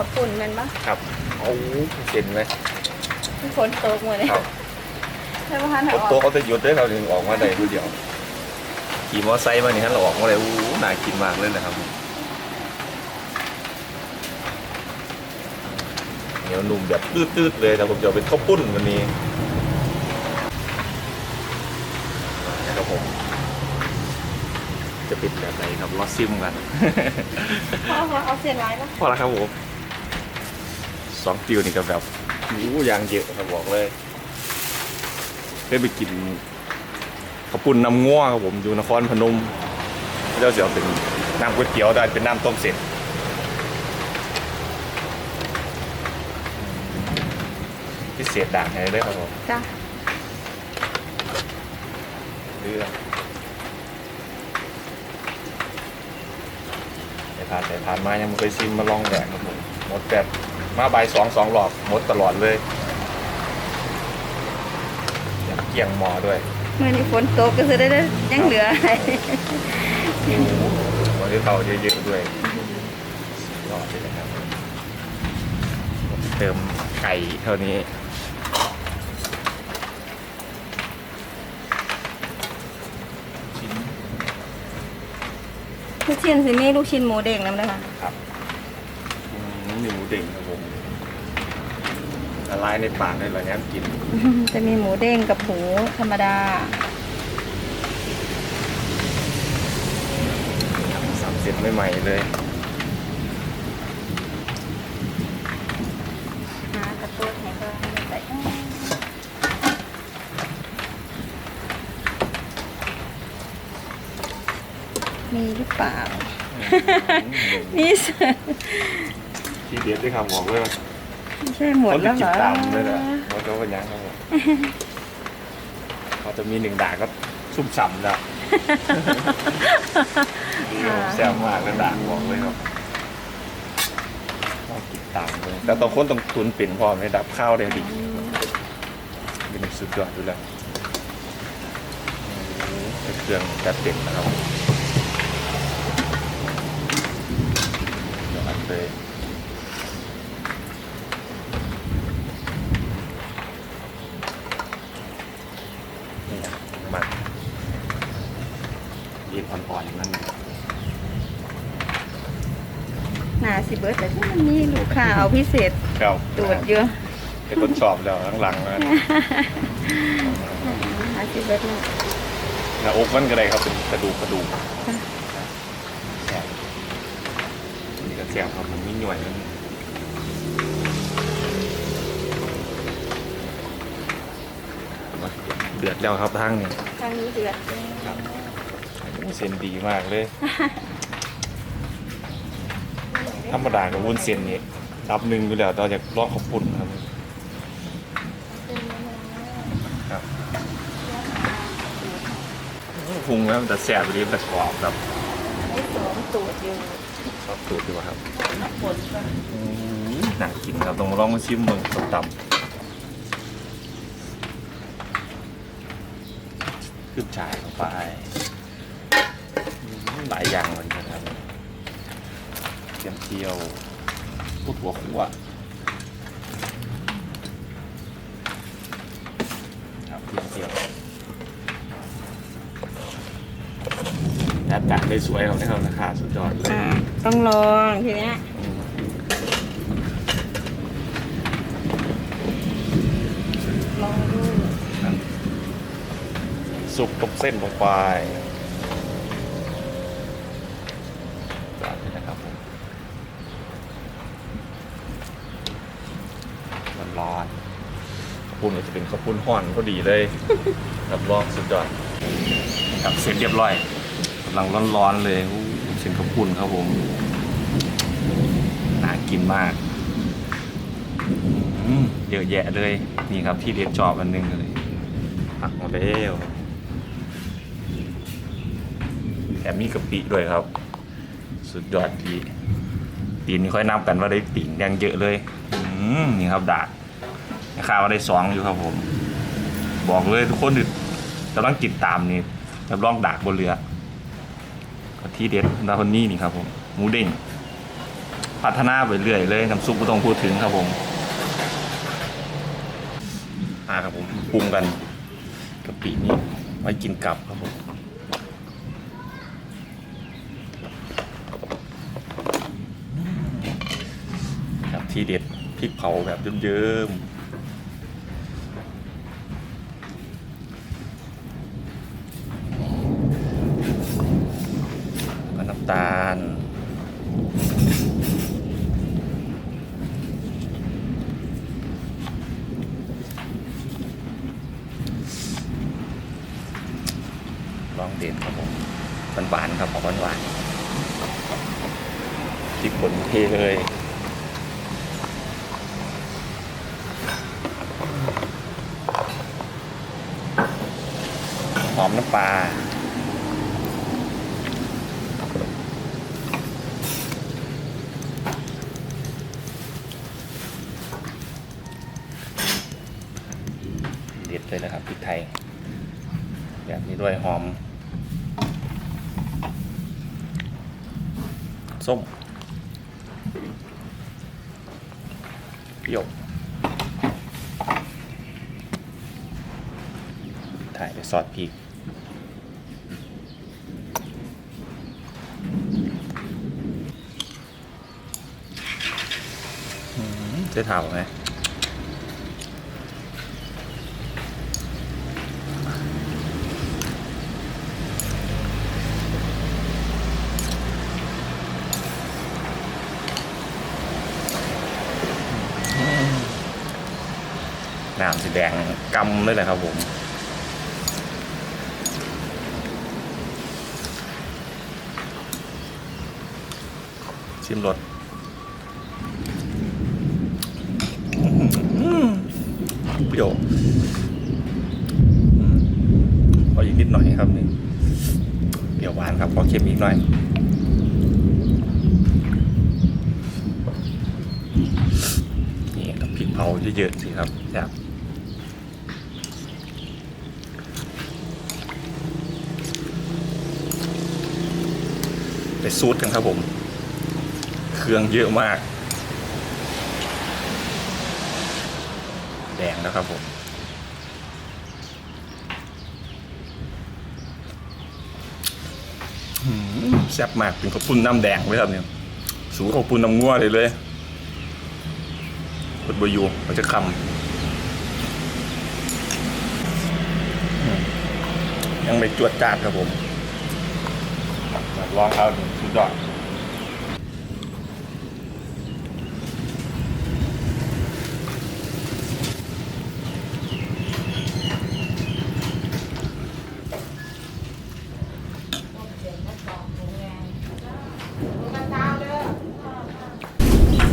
ขับปุ่นแมันปะครับโอ้เห็นไหมที่ฝนตกหมดเลยครับแล้วพานฝหานอตอกกเอาแต่หยุดได้เราถึงออกมาได้ผู้เดียวขี่มอไซค์มานี่ฮะเราออกมาเลยอู้น่ากินมากเลยนะครับเหนียวนุ่มแบบตืดๆเลยแต่ผมจะเอาเป็นข้าวปุ้นวันนี้นะครับผม จะเป็นแบบไหนครับรอซิมกัน พ่อเขาเอาเสียนไว้ปะ พอแล้วครับผม สองฟิวนี่ก็แบบอู้ยางเยอะครับบอกเลยได้ไปกินข้าวปุ้นน้ำง่วครับผมอยู่นครพนมเจ้าเสียวเป็นน้ำก๋วยเตี๋ยวได้เป็นน้ำต้มเสร็จพิเศษด่างให้ได้ครับผมจ้ะเลือกแต่ผ่านแต่ผ่านมายังไม่เคยซิมมาลองแดกครับผมหมดแบบ มาใบายสองสองหลอดหมดตลอดเลยอยากเกี่ยงหมอด้วยเมื่อนี้ฝนตกก็คือได้ได้ยังเหลือให้วันนี้เขาเยอะๆด้วยรอดเลยนะครับ เติมไก่เท่านี้ชิ้นลูกชิ้นสิมีลูกชิ้นหมูเด้งน้ำเลยค่ะครับอืมมีหมูเด้งครับผม ละลายในปากได้เลยเนี่ยกินจะมีหมูเด้งกับหมูธรรมดาสับเสร็จใหม่ๆเลยหากระตุ้นแห้งก็ใส่มีหรือเปล่า มีเสือที่เด็ดด้วยครับบอกเลยว่า ไม่ใช่หมดเขาแล้จะวเหรอกินตามเลยนะมันก็เป็นอยังครับผมเขาจะมีหนึ่งด่างก็ชุ่มฉ่ำแล้วดีครับผมแซ่บมากนะด่างบอกเลยครับต้องกินตามเลยแต่ต้องคนต้องตุนปิ่นพร้อมให้ดับข้าวได้ดีเป็นสุดยอดอยู่แล้วเป็นเครื่องจัดเต็มนะครับยอดเลย นี่นะมันยีนอ่อนๆนั่น หนาสิเบิร์ดแต่ที่มันมีลูกค้าเอาพิเศษครับตรวจเยอะเป็นคนชอบแล้วข้างหลังนะหนาสิเบิร์ดเลยหน้าอกมันก็ได้ครับเป็นกระดูกกระดูกแซ่บนี่ก็แซ่บครับมันมีหน่วยมันเดือดแล้วครับทางนี้ทางนี้เดือดครับโอ้เส้นดีมากเลย ธรรมดากับวุ้นเส้นนี่รับหนึ่งอยู่แล้วเราจะลองขอบปุ่นครับครับพุงแล้วมันจะแสบดีมันจะกรอบแบบที่สองตูดอยู่ชอบตูดดีกว่าครับฝนก็อืมน่ากินครับต้องมาลองมาชิมเมืองส้มตำขึ้นฉายเข้าไปอืมหลายอย่างเหมือนกันครับ เทียมเจียวพูดหัวขัวครับเทียมเจียวแอดการได้สวยครับในราคาสุดยอดเลยอ่าต้องลองทีเนี้ยอืมลองดูครับสุกตบเส้นลงไปจัดเลยนะครับผมร้อนๆข้าว ปุ้นก็จะเป็นข้าวปุ้นห่อนพอดีเลยรับรองสุดยอดครับเสร็จเรียบร้อยกำลังร้อนๆเลยอู้เส้นข้าวปุ้นครับผมน่ากินมากอืมเยอะแยะเลยนี่ครับที่เด็ดจอบอันหนึงเลยผักมาแล้วแถมมีกะปิด้วยครับ สุดยอดดีตีนนี่ค่อยนับกันว่าได้ติ่งแดงเยอะเลยอืมนี่ครับดาด ราคาว่าได้สองอยู่ครับผม บอกเลยทุกคนที่กำลังติดตามนี่รับรองดากบนเรือที่เด็ดดาคนนี้นี่ครับผมหมูเด้งพัฒนาไปเรื่อยเลยน้ำซุปไม่ต้องพูดถึงครับผมอ่าครับผมปรุงกันกะปินี้ไว้กินกับครับผมครับที่เด็ดพริกเผาแบบเยิ้มๆก็น้ำตาล ลองเด่นครับผม หวานๆครับหวานหวานๆพริกป่นเทเลยหอมน้ำปลา ส้มเปรี้ยวถ่ายด้วยซอสพริกจะถามไหม น้ำสีแดงกำเลยแหละครับผมชิมรสเปรี้ยวอืมขออีกนิดหน่อยครับนี่เปรี้ยวหวานครับขอเค็มอีกหน่อยนี่ต้องพริกเผาเยอะๆสิครับครับ ไปซูดกันครับผม เครื่องเยอะมาก แดงแล้วครับผมแซ่บมากเป็นข้าวปุ้นน้ำแดงไว้ครับเนี่ย สูข้าวปุ้นน้ำงัวเลยเลยกดบอยูมันจะคำยังไม่จวดจาดครับผม ลองเอาสุดยอด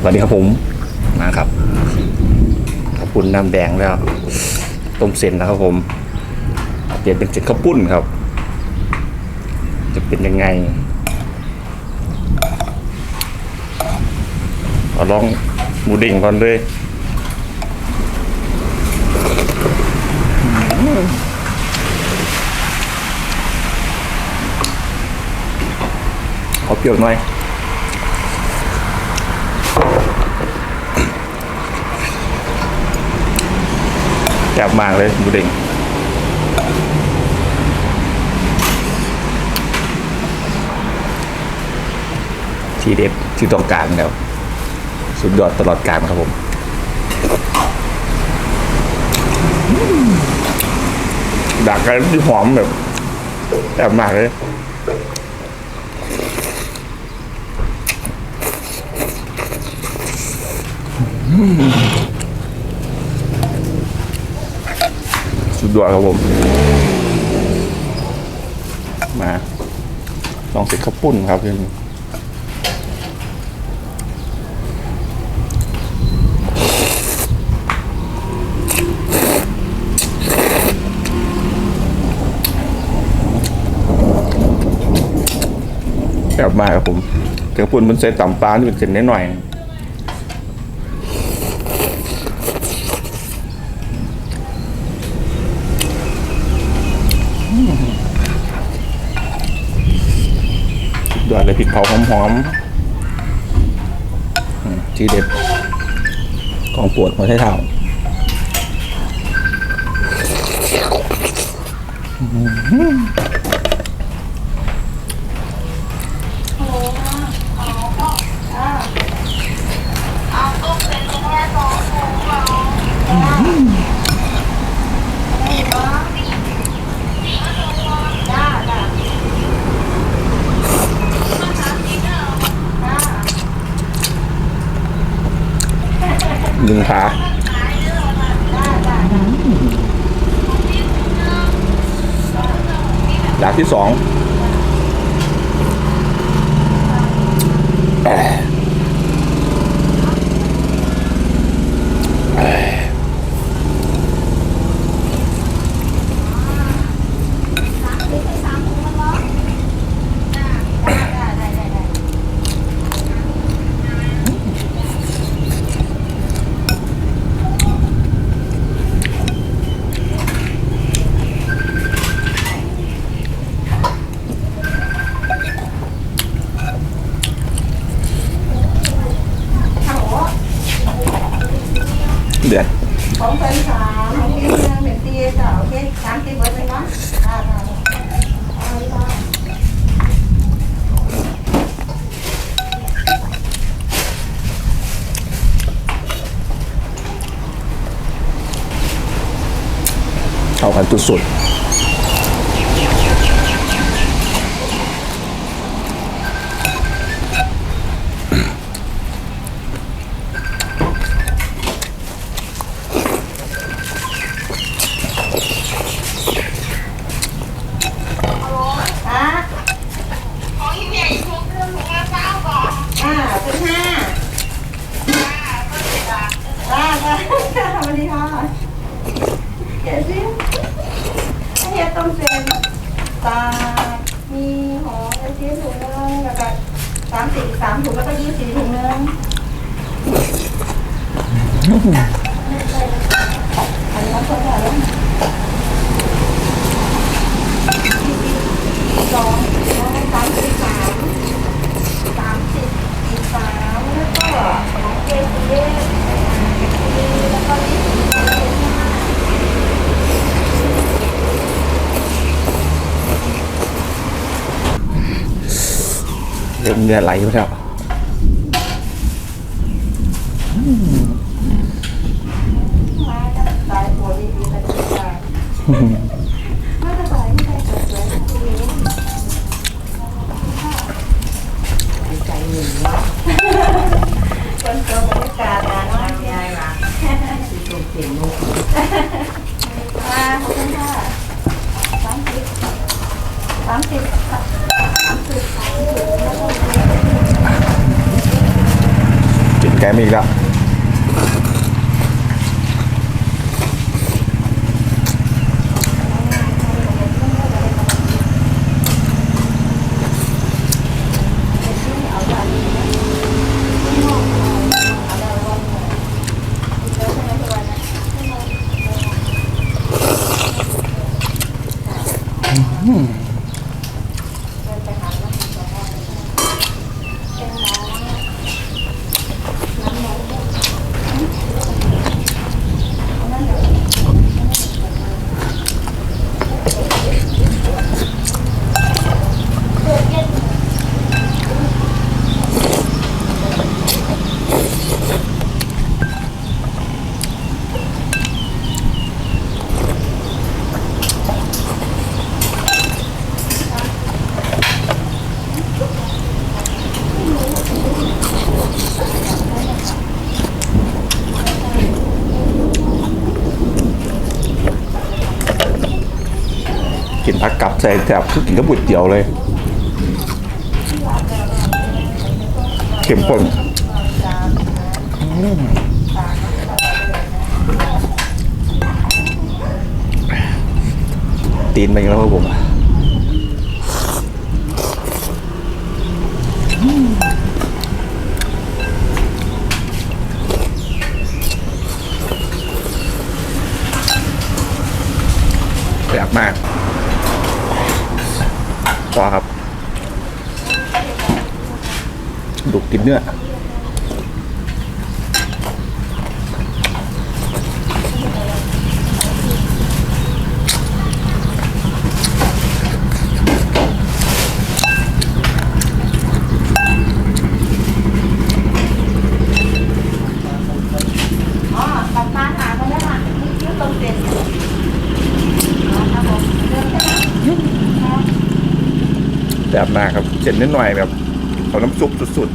สวัสดีครับผมมาครับขอบคุณน้ำแดงแล้ว ต้มเส้นนะครับผม เปลี่ยนเป็นเส้นข้าวปุ้นครับ จะเป็นยังไงเอาลองหมูเด้งก่อนเลยขอเปรี้ยวหน่อยแซ่บมากเลยหมูเด้ง ทีเด็ดที่ต้องการแล้ว สุดยอดตลอดการครับผมดักกันที่หอมแบบแซ่บมากเลยสุดยอดครับผม มา ลองเสร็จข้าวปุ้นครับพี่ แบบมากครับผมแต่ข้าวปุ้นมันใส่ต่ำปลาที่เป็นเส้นนิดหน่อยสุดยอดเลยพริกเผาหอมๆทีเด็ดของปวดหัวไชเท้าหนึ่ง ขาดาบที่สองเอ้ยเอ้ยเดือด ของเพิ่นสามของพี่เรื่องเป็นตีจ้ะโอเคสามตีเบิร์ดเลยเนาะอ่าค่ะเอาเลยค่ะ เข้ากันสุดๆ อะของที่เนี่ยอีกทุกเรื่องของมาเก้าก่อนอ่าเป็นห้าอ่าก็สวัสดีค่ะเดี๋ยวสิให้เฮียต้มเส้นปลามีหอมกระเทียมถุงนึงแล้วก็ สามสี่สามถุงแล้วก็ยี่สิบถุงนึงอันนี้คนละแล้วสองสามสิบสามสามสิบอีกสามแล้วก็ของเจเจแล้วก็ยี่สิบห้า เริ่มเลือดไหลไปแล้วมาตายปวดดีๆแต่จะตายไม่สบายไม่ได้เกิดเลยทีนี้ใจหนึ่งวะคนโตบรรยากาศนะน้องยายว่ะที่ตรงเสียงมุกอ่าขอบคุณค่ะสามสิบสามสิบสามสิบสามสิบแล้วก็ กินแกมอีกแล้ว กินผักกับใส่แถบคือกินกับบุดเดียวเลยเข้มข้นตีนไปแล้วครับผมแซ่บมาก ต่าครับ ดุกติดเนื้อ มากครับเส้นนิดหน่อยแบบเอาน้ำซุปสุด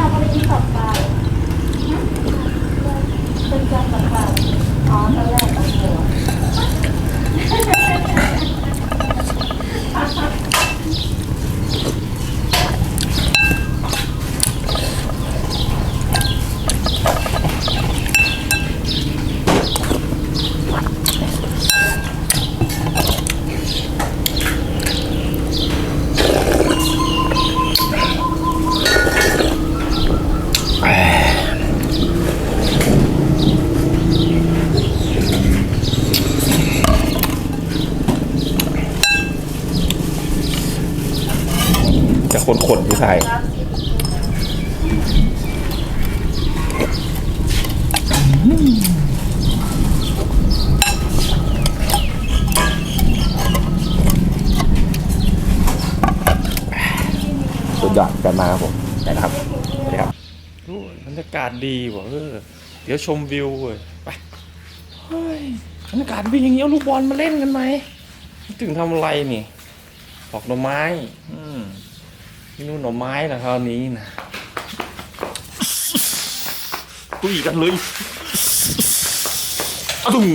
าก็เลยที่ตกปลาเป็นการตกปลาอ๋อตอนแรกตกหัว ๆจะ ขายสุดยอดกันมาครับผมได้นะครับสวัสดีครับโอ้บรรยากาศดีว่ะเออเดี๋ยวชมวิวเว้ยไปเฮ้ยบรรยากาศดีอย่างนี้เอาลูกบอลมาเล่นกันไหมถึงทำอะไรนี่ปอกหน่อไม้ อืม นู่นหน่อไม้ละคราวนี้นะตุยกันเลยอะดุง